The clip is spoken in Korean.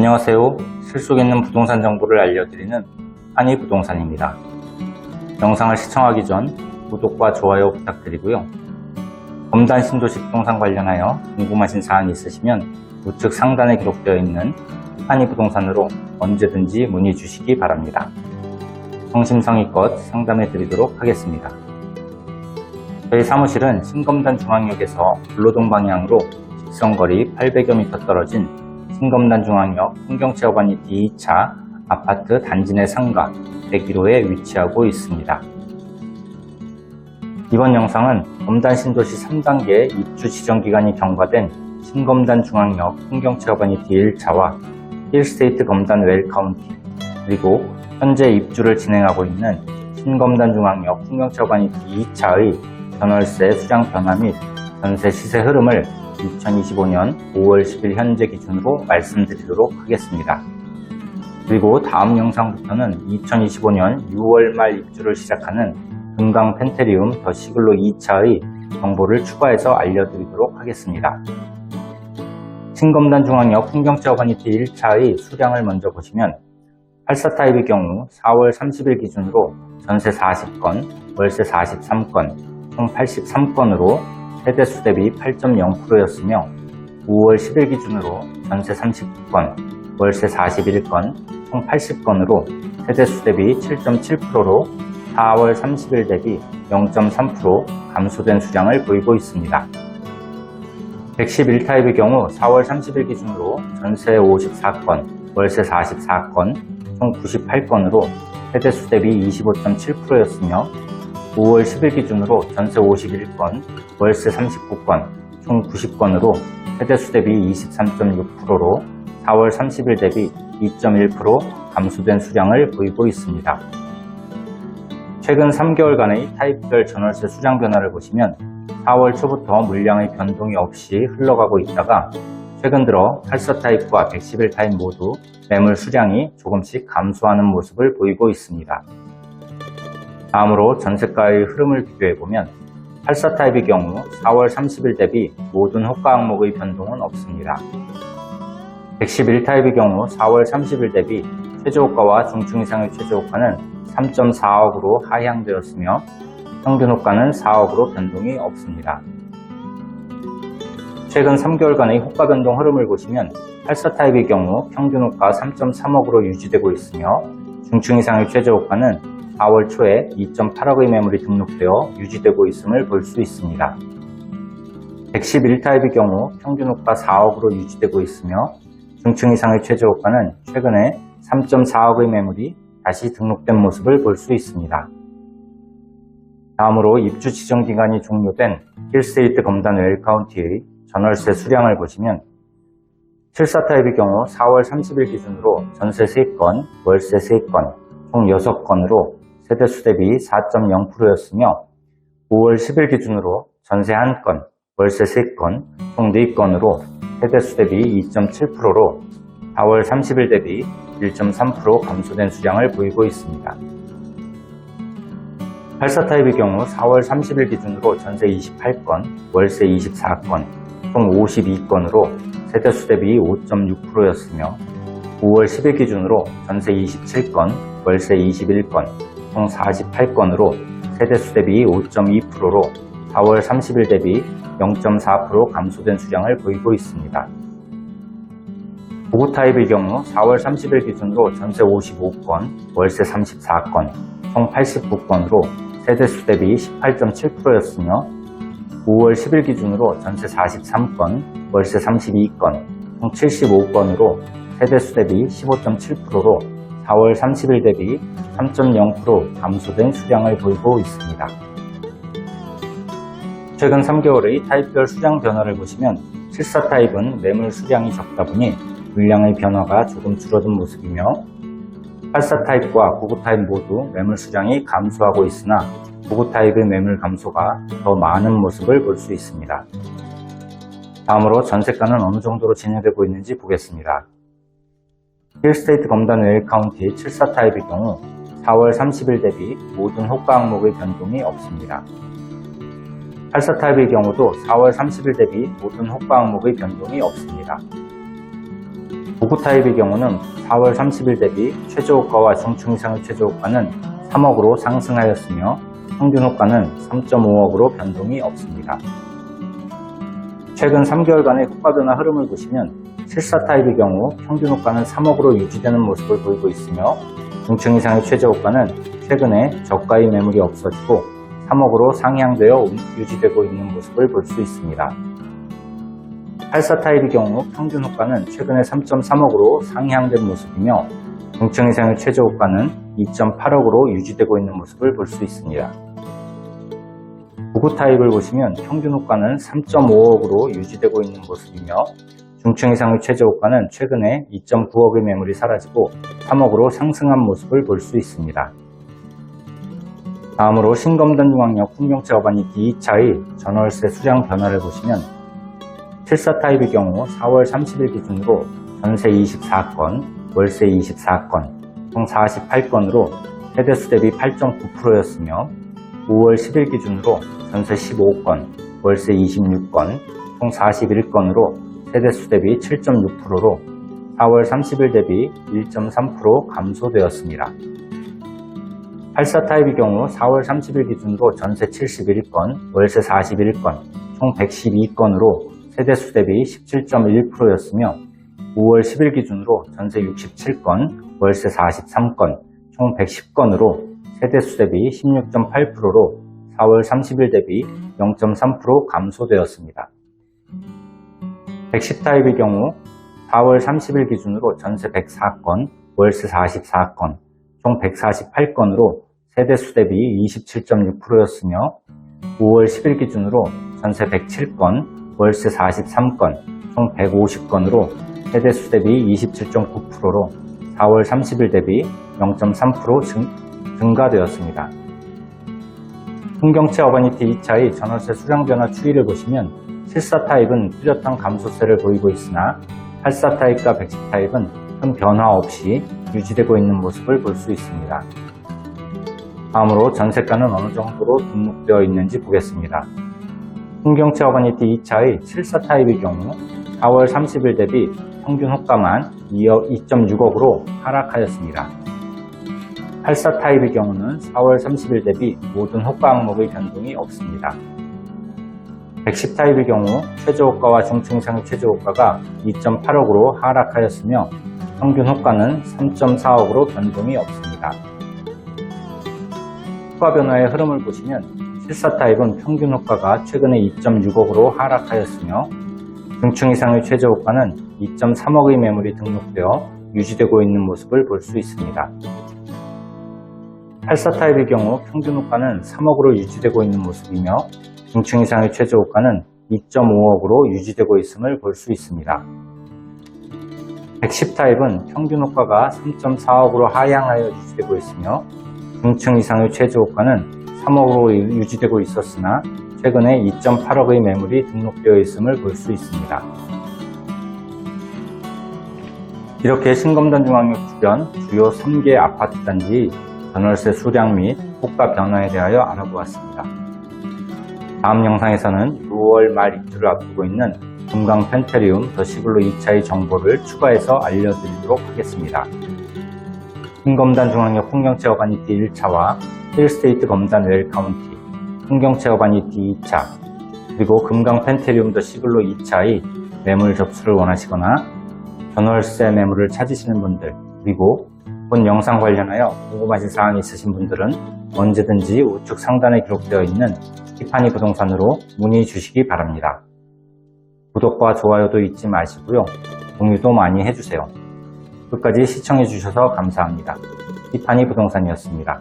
안녕하세요. 실속 있는 부동산 정보를 알려드리는 한이 부동산입니다. 영상을 시청하기 전 구독과 좋아요 부탁드리고요. 검단 신도시 부동산 관련하여 궁금하신 사항이 있으시면 우측 상단에 기록되어 있는 한이 부동산으로 언제든지 문의 주시기 바랍니다. 성심성의껏 상담해 드리도록 하겠습니다. 저희 사무실은 신검단 중앙역에서 불로동 방향으로 직선거리 800여 미터 떨어진 신검단 중앙역 풍경체험관이 D2차 아파트 단지 내 상가 101호에 위치하고 있습니다. 이번 영상은 검단 신도시 3단계 입주 지정 기간이 경과된 신검단 중앙역 풍경체험관이 D1차와 힐스테이트 검단 웰카운티 그리고 현재 입주를 진행하고 있는 신검단 중앙역 풍경체험관이 D2차의 전월세 수량 변화 및 전세 시세 흐름을 2025년 5월 10일 현재 기준으로 말씀드리도록 하겠습니다. 그리고 다음 영상부터는 2025년 6월 말 입주를 시작하는 금강 펜테리움 더 시글로 2차의 정보를 추가해서 알려드리도록 하겠습니다. 신검단 중앙역 풍경채 어바니티 1차의 수량을 먼저 보시면 84 타입의 경우 4월 30일 기준으로 전세 40건, 월세 43건, 총 83건으로 세대수 대비 8.0%였으며 5월 10일 기준으로 전세 39건, 월세 41건, 총 80건으로 세대수 대비 7.7%로 4월 30일 대비 0.3% 감소된 수량을 보이고 있습니다. 111타입의 경우 4월 30일 기준으로 전세 54건, 월세 44건, 총 98건으로 세대수 대비 25.7%였으며 5월 10일 기준으로 전세 51건, 월세 39건, 총 90건으로 세대수 대비 23.6%로 4월 30일 대비 2.1% 감소된 수량을 보이고 있습니다. 최근 3개월간의 타입별 전월세 수량 변화를 보시면 4월 초부터 물량의 변동이 없이 흘러가고 있다가 최근 들어 84 타입과 111 타입 모두 매물 수량이 조금씩 감소하는 모습을 보이고 있습니다. 다음으로 전세가의 흐름을 비교해보면 84 타입의 경우 4월 30일 대비 모든 호가 항목의 변동은 없습니다. 111 타입의 경우 4월 30일 대비 최저호가와 중증 이상의 최저호가는 3.4억으로 하향되었으며 평균 호가는 4억으로 변동이 없습니다. 최근 3개월간의 호가 변동 흐름을 보시면 84 타입의 경우 평균 호가 3.3억으로 유지되고 있으며 중층 이상의 최저 호가는 4월 초에 2.8억의 매물이 등록되어 유지되고 있음을 볼 수 있습니다. 111 타입의 경우 평균 호가 4억으로 유지되고 있으며 중층 이상의 최저 호가는 최근에 3.4억의 매물이 다시 등록된 모습을 볼 수 있습니다. 다음으로 입주 지정 기간이 종료된 힐스테이트 검단 웰카운티의 전월세 수량을 보시면 74 타입의 경우 4월 30일 기준으로 전세 3건, 월세 3건, 총 6건으로 세대수 대비 4.0%였으며 5월 10일 기준으로 전세 1건, 월세 3건, 총 4건으로 세대수 대비 2.7%로 4월 30일 대비 1.3% 감소된 수량을 보이고 있습니다. 84 타입의 경우 4월 30일 기준으로 전세 28건, 월세 24건, 총 52건으로 세대수 대비 5.6%였으며 5월 10일 기준으로 전세 27건, 월세 21건, 총 48건으로 세대수 대비 5.2%로 4월 30일 대비 0.4% 감소된 수량을 보이고 있습니다. 보구 타입의 경우 4월 30일 기준으로 전세 55건, 월세 34건, 총 89건으로 세대수 대비 18.7%였으며 5월 10일 기준으로 전세 43건, 월세 32건, 총 75건으로 세대수 대비 15.7%로 4월 30일 대비 3.0% 감소된 수량을 보이고 있습니다. 최근 3개월의 타입별 수량 변화를 보시면 74 타입은 매물 수량이 적다 보니 물량의 변화가 조금 줄어든 모습이며 84 타입과 99 타입 모두 매물 수량이 감소하고 있으나 99 타입의 매물 감소가 더 많은 모습을 볼 수 있습니다. 다음으로 전세가는 어느 정도로 진행되고 있는지 보겠습니다. 힐스테이트 검단 웰카운티 74 타입의 경우 4월 30일 대비 모든 호가 항목의 변동이 없습니다. 84 타입의 경우도 4월 30일 대비 모든 호가 항목의 변동이 없습니다. 보구 타입의 경우는 4월 30일 대비 최저 호가와 중층 이상의 최저 호가는 3억으로 상승하였으며 평균 호가는 3.5억으로 변동이 없습니다. 최근 3개월간의 호가 변화 흐름을 보시면 74 타입의 경우 평균 호가는 3억으로 유지되는 모습을 보이고 있으며 중층 이상의 최저 호가는 최근에 저가의 매물이 없어지고 3억으로 상향되어 유지되고 있는 모습을 볼 수 있습니다. 84 타입의 경우 평균 호가는 최근에 3.3억으로 상향된 모습이며 중층 이상의 최저 호가는 2.8억으로 유지되고 있는 모습을 볼 수 있습니다. 99 타입을 보시면 평균 호가는 3.5억으로 유지되고 있는 모습이며 중층 이상의 최저 호가는 최근에 2.9억의 매물이 사라지고 3억으로 상승한 모습을 볼 수 있습니다. 다음으로 신검단 중앙역 풍경채 어바니 D2차의 전월세 수량 변화를 보시면 74 타입의 경우 4월 30일 기준으로 전세 24건, 월세 24건, 총 48건으로 세대수 대비 8.9%였으며 5월 10일 기준으로 전세 15건, 월세 26건, 총 41건으로 세대수 대비 7.6%로 4월 30일 대비 1.3% 감소되었습니다. 84 타입의 경우 4월 30일 기준으로 전세 71건, 월세 41건, 총 112건으로 세대수 대비 17.1%였으며 5월 10일 기준으로 전세 67건, 월세 43건, 총 110건으로 세대수 대비 16.8%로 4월 30일 대비 0.3% 감소되었습니다. 110 타입의 경우 4월 30일 기준으로 전세 104건, 월세 44건, 총 148건으로 세대수 대비 27.6%였으며 5월 10일 기준으로 전세 107건, 월세 43건, 총 150건으로 세대수 대비 27.9%로 4월 30일 대비 0.3% 증, 증가되었습니다. 풍경채 어바니티 2차의 전월세 수량 변화 추이를 보시면 74 타입은 뚜렷한 감소세를 보이고 있으나 84 타입과 110 타입은 큰 변화 없이 유지되고 있는 모습을 볼 수 있습니다. 다음으로 전세가는 어느 정도로 등록되어 있는지 보겠습니다. 풍경채 어바니티 2차의 74 타입의 경우 4월 30일 대비 평균 호가만 2억 2.6억으로 하락하였습니다. 84 타입의 경우는 4월 30일 대비 모든 호가 항목의 변동이 없습니다. 110 타입의 경우 최저호가와 중층 이상의 최저호가가 2.8억으로 하락하였으며 평균 호가는 3.4억으로 변동이 없습니다. 호가 변화의 흐름을 보시면 74 타입은 평균 호가가 최근에 2.6억으로 하락하였으며 중층 이상의 최저호가는 2.3억의 매물이 등록되어 유지되고 있는 모습을 볼 수 있습니다. 84 타입의 경우 평균 호가는 3억으로 유지되고 있는 모습이며 중층 이상의 최저 호가는 2.5억으로 유지되고 있음을 볼 수 있습니다. 110 타입은 평균 호가가 3.4억으로 하향하여 유지되고 있으며 중층 이상의 최저 호가는 3억으로 유지되고 있었으나 최근에 2.8억의 매물이 등록되어 있음을 볼 수 있습니다. 이렇게 신검단 중앙역 주변 주요 3개 아파트 단지 전월세 수량 및 호가 변화에 대하여 알아보았습니다. 다음 영상에서는 6월 말 입주를 앞두고 있는 금강 펜테리움 더 시블로 2차의 정보를 추가해서 알려드리도록 하겠습니다. 신검단 중앙역 풍경채 어바니티 1차와 힐스테이트 검단 웰카운티, 풍경채 어바니티 2차, 그리고 금강 펜테리움 더 시블로 2차의 매물 접수를 원하시거나 전월세 매물을 찾으시는 분들, 그리고 본 영상 관련하여 궁금하신 사항이 있으신 분들은 언제든지 우측 상단에 기록되어 있는 티파니 부동산으로 문의 주시기 바랍니다. 구독과 좋아요도 잊지 마시고요. 공유도 많이 해주세요. 끝까지 시청해주셔서 감사합니다. 티파니 부동산이었습니다.